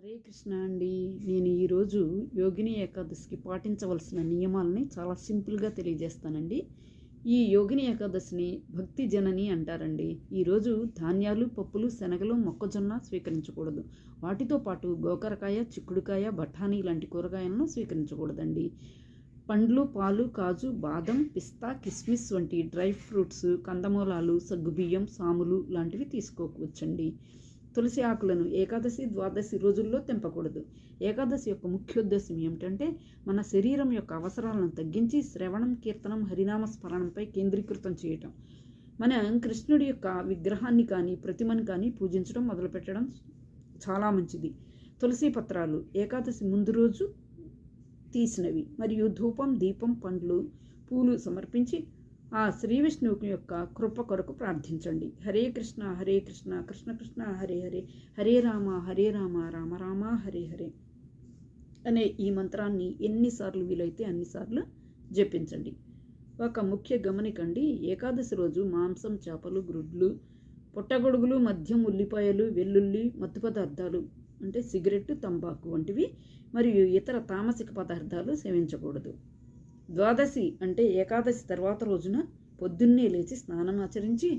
హరే కృష్ణ అండి. నేను ఈరోజు యోగిని ఏకాదశికి పాటించవలసిన నియమాలని చాలా సింపుల్గా తెలియజేస్తానండి. ఈ యోగిని ఏకాదశిని భక్తి జనని అంటారండి. ఈరోజు ధాన్యాలు పప్పులు శనగలు మొక్కజొన్న స్వీకరించకూడదు. వాటితో పాటు గోకరకాయ చిక్కుడుకాయ బఠానీ లాంటి కూరగాయలను స్వీకరించకూడదండి. పండ్లు పాలు కాజు బాదం పిస్తా కిస్మిస్ వంటి డ్రై ఫ్రూట్స్ కందమూలాలు సగ్గుబియ్యం సాములు లాంటివి తీసుకోవచ్చండి. తులసి ఆకులను ఏకాదశి ద్వాదశి రోజుల్లో తెంపకూడదు. ఏకాదశి యొక్క ముఖ్యోద్దేశం ఏమిటంటే మన శరీరం యొక్క అవసరాలను తగ్గించి శ్రవణం కీర్తనం హరినామ స్మరణంపై కేంద్రీకృతం చేయటం. మన కృష్ణుడి యొక్క విగ్రహాన్ని కానీ ప్రతిమను కానీ పూజించడం మొదలుపెట్టడం చాలా మంచిది. తులసి పత్రాలు ఏకాదశి ముందు రోజు తీసినవి. మరియు ధూపం దీపం పండ్లు పూలు సమర్పించి ఆ శ్రీ విష్ణువు యొక్క కృప కొరకు ప్రార్థించండి. హరే కృష్ణ హరే కృష్ణ కృష్ణ కృష్ణ హరే హరే హరే రామ హరే రామ రామ రామ హరే హరే అనే ఈ మంత్రాన్ని ఎన్నిసార్లు వీలైతే అన్నిసార్లు జపించండి. ఒక ముఖ్య గమనికండి ఏకాదశి రోజు మాంసం చేపలు గ్రుడ్లు పుట్టగొడుగులు మద్యం ఉల్లిపాయలు వెల్లుల్లి మత్తు పదార్థాలు అంటే సిగరెట్ తంబాకు వంటివి మరియు ఇతర తామసిక పదార్థాలు సేవించకూడదు. ద్వాదశి అంటే ఏకాదశి తర్వాత రోజున పొద్దున్నే లేచి స్నానం ఆచరించి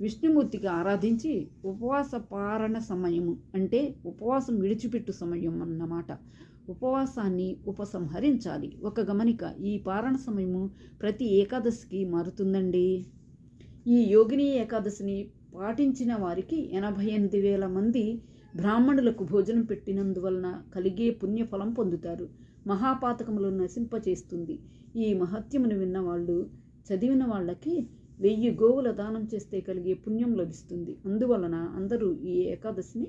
విష్ణుమూర్తికి ఆరాధించి ఉపవాస పారణ సమయము అంటే ఉపవాసం విడిచిపెట్టు సమయం అన్నమాట. ఉపవాసాన్ని ఉపసంహరించాలి. ఒక గమనిక ఈ పారణ సమయము ప్రతి ఏకాదశికి మారుతుందండి. ఈ యోగిని ఏకాదశిని పాటించిన వారికి ఎనభై ఎనిమిది వేల మంది బ్రాహ్మణులకు భోజనం పెట్టినందువలన కలిగే పుణ్యఫలం పొందుతారు. మహాపాతకములు నశింపచేస్తుంది. ఈ మహత్యమును విన్నవాళ్ళు చదివిన వాళ్ళకి వెయ్యి గోవుల దానం చేస్తే కలిగే పుణ్యం లభిస్తుంది. అందువలన అందరూ ఈ ఏకాదశిని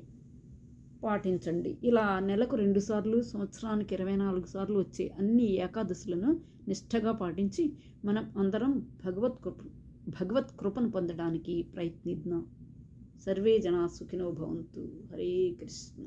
పాటించండి. ఇలా నెలకు రెండు సార్లు సంవత్సరానికి ఇరవై నాలుగు సార్లు వచ్చే అన్ని ఏకాదశులను నిష్ఠగా పాటించి మనం అందరం భగవత్ కృప భగవత్ కృపను పొందడానికి ప్రయత్నిద్దాం. సర్వే జనా సుఖినో భవంతు. హరే కృష్ణ.